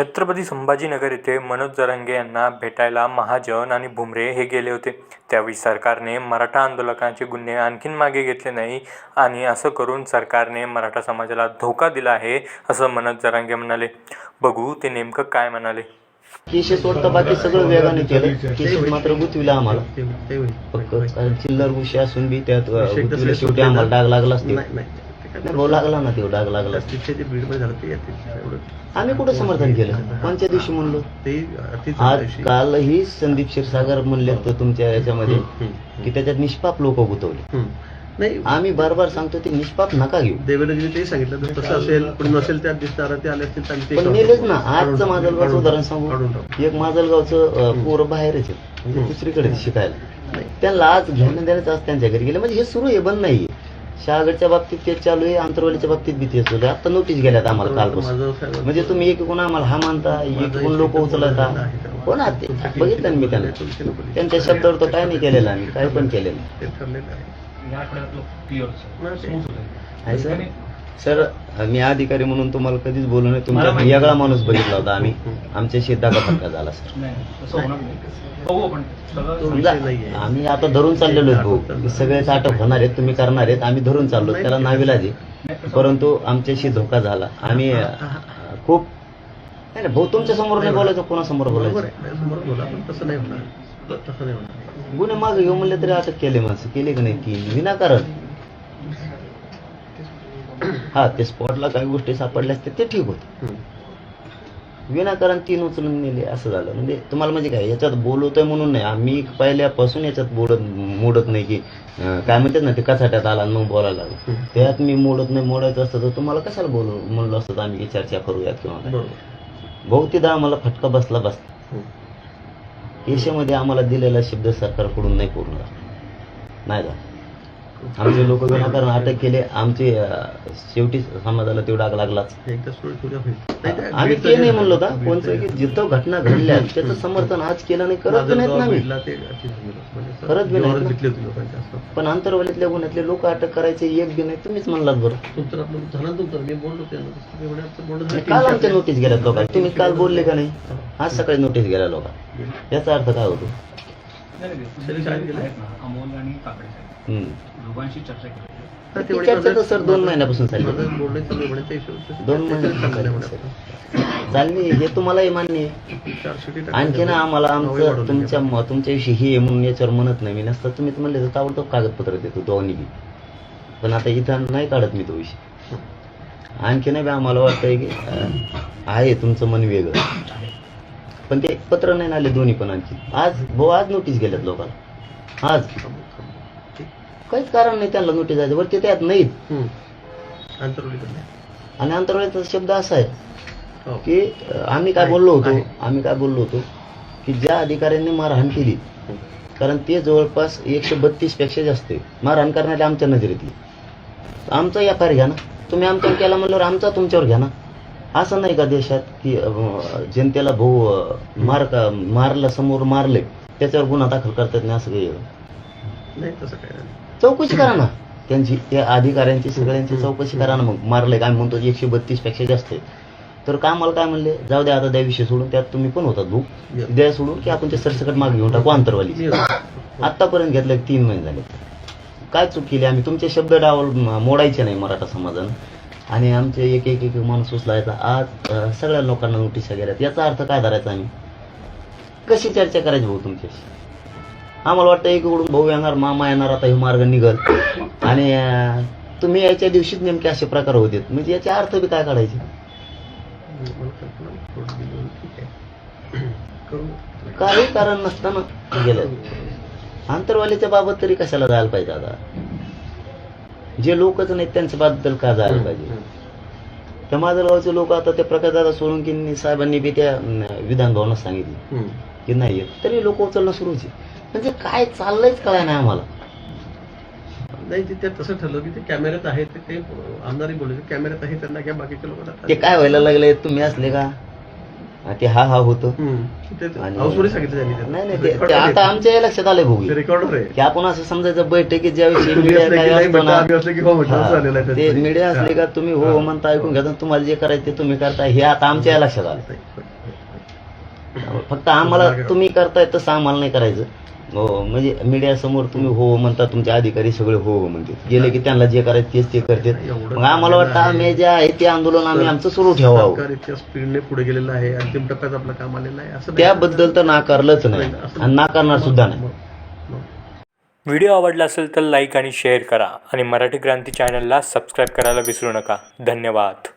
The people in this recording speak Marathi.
छत्रपती संभाजीनगर येथे मनोज जरांगे यांना भेटायला महाजन आणि भुमरे हे गेले होते. त्यावेळी सरकारने मराठा आंदोलकांचे गुन्हे आणखीन मागे घेतले नाही आणि असं करून सरकारने मराठा समाजाला धोका दिला आहे असं मनोज जरांगे म्हणाले. बघू ते नेमकं काय म्हणाले. सोडता बाकी सगळं वेगाने केलं. केशेस मात्र गुतविला आम्हाला. चिल्लर गुशी असून बी त्यात शेवटी. आम्हाला डाग लागलाच ते भाऊ लागला ना ते डाग लागला. बीडमध्ये झालं ते एवढं आम्ही कुठं समर्थन केलं? कोणत्या दिवशी म्हणलो? ते अति आज कालही संदीप क्षीरसागर म्हणले तर तुमच्या याच्यामध्ये की त्याच्यात निष्पाप लोक गुतवले. नाही आम्ही बार बार सांगतो ते निष्पाप नका घेऊ. देवेंद्रजीने ते सांगितलं तसं असेल पण नसेल त्यात दिसणार ते आले असतील तर आम्ही ते पण नेलेच ना. आजचं माजलगावचं. उदाहरण काढून सांगू. टाकू. एक माजलगावचं अ, पोरं बाहेरच आहे. दुसरीकडे शिकायला. त्यांना आज घेणं देण्याचं आज त्यांच्या घरी गेलं. म्हणजे हे सुरू आहे बंद नाहीये. शहागडच्या बाबतीत तेच चालू आहे आंतरवालीच्या बाबतीत बी तेच चालू आहे आता नोटीस गेल्यात आम्हाला कालपासून म्हणजे तुम्ही एक कोण आम्हाला हा मानता एक कोण लोक उचलता? हो ना ते? बघितलं ना मी त्यांना. त्यांच्या शब्दावर तर काय नाही केलेलं आम्ही काय पण केलेलं आहे. आहे. सर? सर मी अधिकारी म्हणून तुम्हाला कधीच बोलू नये तुमचा वेगळा माणूस बघितला होता आम्ही. आमच्याशी दगा फटका झाला सर. आम्ही आता धरून चाललेलो भाऊ. सगळेच अटक होणार आहेत तुम्ही करणार आहेत. आम्ही धरून चाललो त्याला नाविलाज परंतु आमच्याशी धोका झाला. आम्ही खूप नाही भाऊ तुमच्यासमोर नाही बोलायचं कोणासमोर बोलायचं? आहे. समोर बोला पण तसं नाही होणार. तसं नाही होणार. गुन्हे मागे घेऊ म्हणले तरी अटक केले माणसं. केले की नाही? तीन विनाकारण. हा ते स्पॉटला काही गोष्टी सापडल्या असते ते ठीक होते. विनाकारण तीन उचलून नेले असं झालं. म्हणजे तुम्हाला म्हणजे काय याच्यात बोलवतोय म्हणून नाही. आम्ही पहिल्यापासून याच्यात बोलत मोडत नाही की काय म्हणतात ना ते कचाट्यात आला मग बोलायला लागलो. त्यात मी मोडत नाही मोडायचं असतं तर तुम्हाला कशाला बोलू म्हणलं असतं आम्ही की चर्चा करूयात किंवा बहुतेकदा आम्हाला फटका बसला बसला. हम्म. केशमध्ये आम्हाला दिलेला शब्द सरकारकडून नाही पूर्ण झाला. नाही झाला. आमचे लोक विनाकारण अटक केले आमचे शेवटी समाजाला तेवढा आग लागलाच. आम्ही ते नाही म्हणलो होता बीडचं कोणतं की जिथं घटना घडल्या त्याचं समर्थन आज केलं नाही करत बी नाहीत ना. म्हणजे असं करत बी पण आंतरवालीतल्या गुन्ह्यातले लोक अटक करायचे एक बी नाही तुम्हीच म्हणलात बरं. मी त्यांना काल आमच्या नोटीस गेल्यात लोकांना तुम्ही काल बोलले का नाही. आज सकाळी नोटीस गेल्या लोकांना. याचा अर्थ काय होतो? अमोल आणि काकडे साहेब हम्म. दोघांशी चर्चा केली. हा, ती तेवढी चर्चा तर माझं- सर दोन महिन्यापासून चालली. दोन चालली. हे तुम्हालाही मान्य आहे. आणखी ना आम्हाला आमचं तुमच्या नाही. तुमच्याविषयी हे म्हणून याच्यावर म्हणत नाही. मी नसतं तुम्ही तर म्हणले तर ताबडतोब कागदपत्र देतो दोन्ही बी. पण आता इथं नाही काढत मी तो विषय. आणखी नाही बी आम्हाला वाटतंय की आहे तुमचं मन वेगळं. पण ते पत्र नाही आले दोन्ही पण आणखी आज भाऊ आज नोटीस गेल्यात लोकांना. आज. काहीच कारण नाही त्यांना नोटीस जायचं वरती त्यात नाहीत. आणि आंतरवाळीचा शब्द असा आहे हो. की आम्ही काय बोललो होतो. आम्ही काय बोललो होतो? की ज्या अधिकाऱ्यांनी मारहाण केली कारण ते जवळपास एकशे बत्तीसपेक्षा जास्त मारहाण करणारे आमच्या नजरेतली. आमचा एफ आय घ्या ना. तुम्ही आमच्यावर केला म्हणल्यावर आमचा तुमच्यावर घ्या ना. असं नाही का देशात की जनतेला भाऊ मार मारला समोर मारले त्याच्यावर गुन्हा दाखल करतात नाही असं काही? तसं काय चौकशी करा ना. त्यांची त्या अधिकाऱ्यांची सगळ्यांची चौकशी करा ना मग. मारले काय म्हणतो एकशे बत्तीसपेक्षा जास्त आहे. तर काय मला काय म्हणले? जाऊ द्या आता त्या विषय सोडून. त्यात तुम्ही पण होतात भूक Yes. द्या सोडून की आपण ते सरसकट मागे घेऊन टाकू अंतरवाली. होतो. आतापर्यंत घेतलं तीन महिने झाले. काय चूक केली? आम्ही तुमचे शब्द डावल मोडायचे नाही मराठा समाजानं. आणि आमचे एक एक एक माणूस उचलायचा आज सगळ्या लोकांना नोटिसा गेल्यात याचा अर्थ काय धरायचा आम्ही? कशी चर्चा करायची भाऊ तुमच्याशी? आम्हाला वाटतं एकीकडून भाऊ येणार मामा येणार आता हे मार्ग निघल. आणि तुम्ही यायच्या दिवशीच नेमके असे प्रकार होते म्हणजे याचे अर्थ बी काय काढायचे? काही कारण नसताना गेलं. अंतरवालीच्या बाबत तरी कशाला जायला पाहिजे आता? जे लोकच नाहीत त्यांच्या बाबतीत का जायला पाहिजे? त्या माझलगावचे लोक आता त्या प्रकाशदादा सोळंकी साहेबांनी बी त्या विधान भवनात सांगितले. की नाही तरी लोक उचलणं सुरूच म्हणजे काय चाललंयच कळाय नाही आम्हाला. नाही ते तसं ठरलं की ते कॅमेऱ्यात आहे ते आमदारही बोलले कॅमेऱ्यात आहे त्यांना घ्या बाकीचे लोक ते काय व्हायला लागले? तुम्ही असले का? ते हा हा होतं. नाही ते-. आता आमच्या या लक्षात आलंय आहे. की आपण असं समजायचं बैठकीत ज्याविषयी मीडिया. ते मीडिया असले का तुम्ही हो हा. म्हणता ऐकून घ्या तुम्हाला जे करायचं ते तुम्ही करताय हे आता आमच्या या लक्षात आलं फक्त आम्हाला तुम्ही करताय तसं आम्हाला नाही करायचं. हो म्हणजे मीडिया समोर तुम्ही हो म्हणता तुमचे अधिकारी सगळे हो म्हणते गेले की त्यांना जे करायचं तेच ते करतात. मग आम्हाला वाटतं आम्ही जे आहे ते आंदोलन आम्ही आमचं सुरू ठेवावं. इतक्या स्पीडने पुढे गेलेलं आहे अंतिम टप्प्यात आपलं काम आलेलं आहे असं नाही. त्याबद्दल तर नाकारलंच नाही. आणि नाकारणार सुद्धा नाही. व्हिडिओ आवडला असेल तर लाईक आणि शेअर करा. आणि मराठी क्रांती चॅनलला सबस्क्राईब करायला विसरू नका. धन्यवाद.